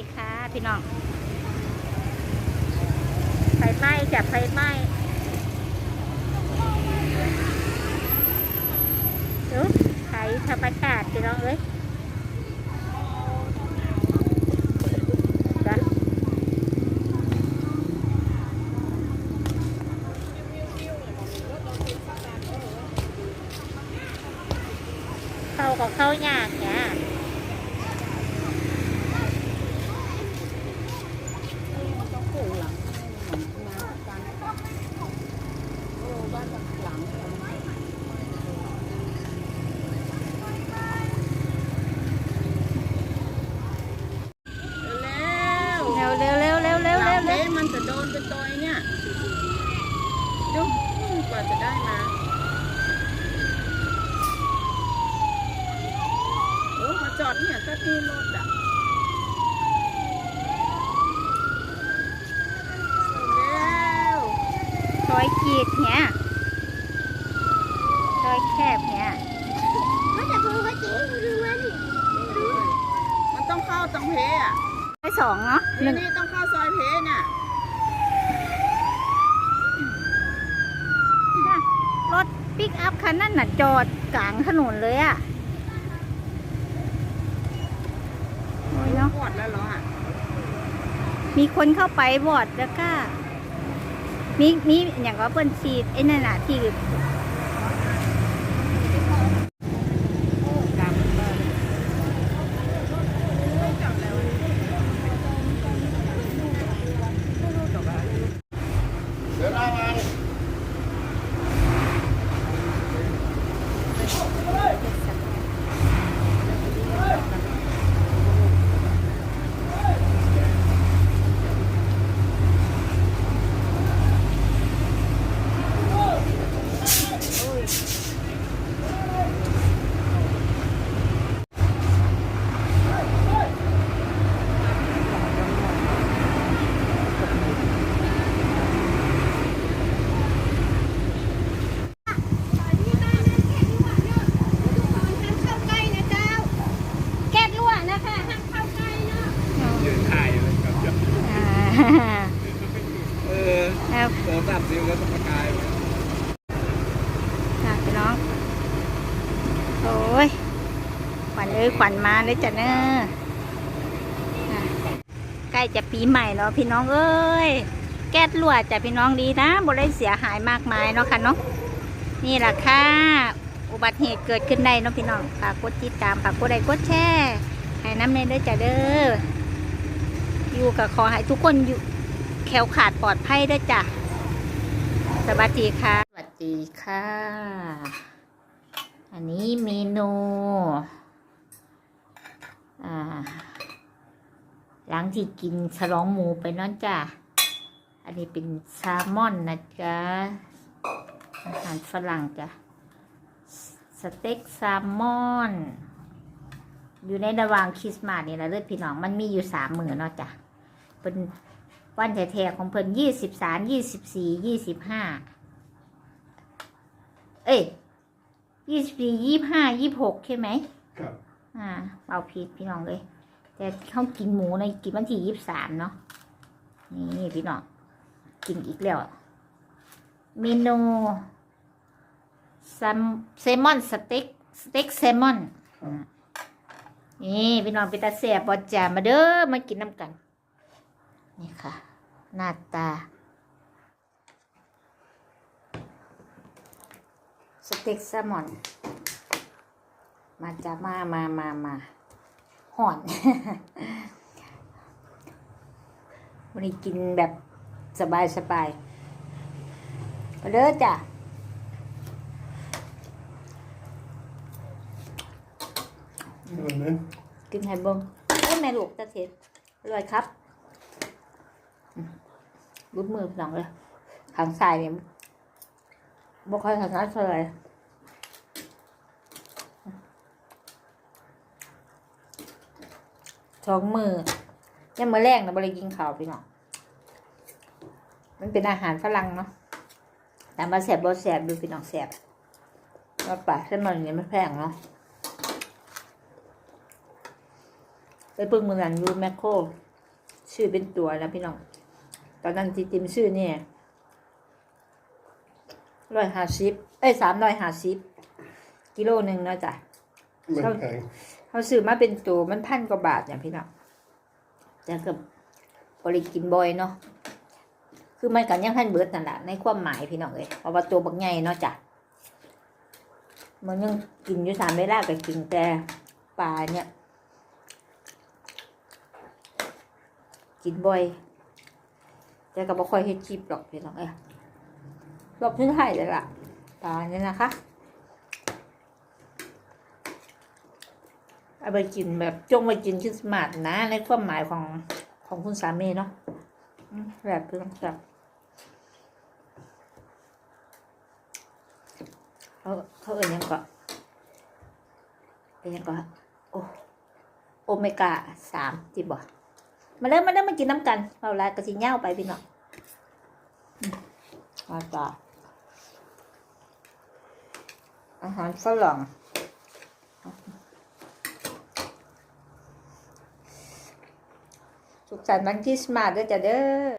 ดีค่ะ พี่น้อง ไฟไหม้จับไฟไหม้ดูไฟธรรมชาติพี่น้องเอ้ยเข้ากับเข้ายากเนี่ย ต้องปลูกหลังมาการโอ้บ้านหลัง เร็วเร็วเร็วเร็วเร็วเร็เร็ววเร็เร็ววมันจะโดนเป็นตัวเนี่ยดูกว่าจะได้มาโอ้มาจอดเนี่ยก็ที่รถอะเร็วซอยขีดเนี่ยซอยแคบเนี่ย เขาจะพูดว่าจริงดูว่าดิ มันต้องเข้าตรงเพอะ ซอย สองเนาะหนี่นึ่งนี่ต้องเข้าซอยเพน่ะรถปิกอัพคันนั้นน่ะจอดกลางถนนเลยอะโอ้ยเนาะ ปวดแล้วเหรออะมีคนเข้าไปบอดแล้วก็มีมีอย่างว่าเปิ้นฉีดไอ้นั่นน่ะที่ที่บ้านนั่นแค่ที่ว่าเนอะทุกคนห้ามเข้าใกล้นะเจ้า แก้รั่วนะคะห้ามเข้าใกล้เนาะ ยืนถ่ายอยู่เลยครับ อ่า เออ ครับโทรศัพท์ซิลก็ต้องประกายไว้ค่ะพี่น้อง โอ้ย ขวัญเอ้ยขวัญมาเลยจ้ะเนอะใกล้จะปีใหม่แล้วพี่น้องเอ้ย แก๊สรั่วจ้ะพี่น้องดีนะบ่ได้เสียหายมากมายเนาะค่ะเนาะ นี่แหละค่ะอุบัติเหตุเกิดขึ้นได้เนาะพี่น้องฝากกดติดตามฝากกดไลค์กดแชร์ให้น้ำในเด้อจ้ะเด้อ อยู่กับขอให้ทุกคนอยู่ แคล้วขาดปลอดภัยด้อจ้ะ สวัสดีค่ะ สวัสดีค่ะ อันนี้เมนูอ่าหลังที่กินฉลองหมูไปนั่นจ้ะ อันนี้เป็นแซลมอนนะจ๊ะ อาหารฝรั่งจ้ะ สเต็กแซลมอนอยู่ในระหว่างคริสต์มาสนี่แหละเลือดพี่น้องมันมีอยู่สามมือเนาะจ้ะเป็น วันแท้ๆของเพิ่นยี่สิบสามยี่สิบสี่ยี่สิบห้าเอ้ยยี่สิบสี่ยี่ห้ายี่หกใช่ไหมครับอ่าเอาผิดพี่น้องเลย แต่เขากินหมูในกินวันที่ยี่สิบสามเนาะนี่พี่น้องกินอีกแล้ว เมนูซัมเซลมอนสเต็กสเต็กแซลมอนอ่านี่พี่น้องเป็นตาแสบบอจามาเด้อมากินน้ำกัน นี่ค่ะ หน้าตา สเต็กแซลมอน มาจ้ามามามามาห่อน วันนี้กินแบบสบายสบายไปเด้อจ้ะเออนะกินไข่เบิ้งเอ้ยแม่ลูกตะเทศอร่อยครับอืม รุดมือพี่น้องเลยทางซ้ายเนี่ยบ่ค่อยถนัดเท่าไหร่สองมือยังมือแรกนะบริกินข้าวพี่น้องมันเป็นอาหารฝรั่งเนาะแต่มาแสบบ่แสบดูพี่น้องแสบว่าป่าเส้นมันเนี่ยไม่แพงเนาะไปเบิ่งมือหลังยูแมคโครชื่อเป็นตัวแล้วพี่น้อง ตอนนั้นที่ติมชื่อเนี่ยร้อยห้าสิบเอ้ยสามร้อยห้าสิบกิโลหนึ่งเนาะจ้ะมันแพงเขาซื้อมาเป็นตัวมันพันกว่าบาทเนี่ยพี่น้องแต่กับบริกินบ่อยเนาะคือมันกันยังพันเบิดนั่นแหละในความหมายพี่น้องเอ้ยเพราะว่าตัวบักใหญ่เนาะจ้ะมันยังกินอยู่สามเวลาก็กินแต่ปลาเนี่ย กินบ่อย แต่ก็บ่ค่อยเฮ็ดคลิปหรอกพี่น้องเอ้ยรอบที่ไทายเลยล่ะปลาเนี่ยนะคะเอาไปกินแบบจงไปกินคริสต์มาสนะ ในความหมายของของคุณสามีเนาะแบบเพื่อนแบบเขาเขาเอ่ยยังก็เป็นยังก็โอโอเมก้าสามจิบบ่ มาเริ่มมาเริ่มมากินน้ำกันเราลากระสิเง่าไปพี่น้องมาจ้าอาหารฝรั่งสุขสันต์วันคริสต์มาสด้วยจ้ะเด้อ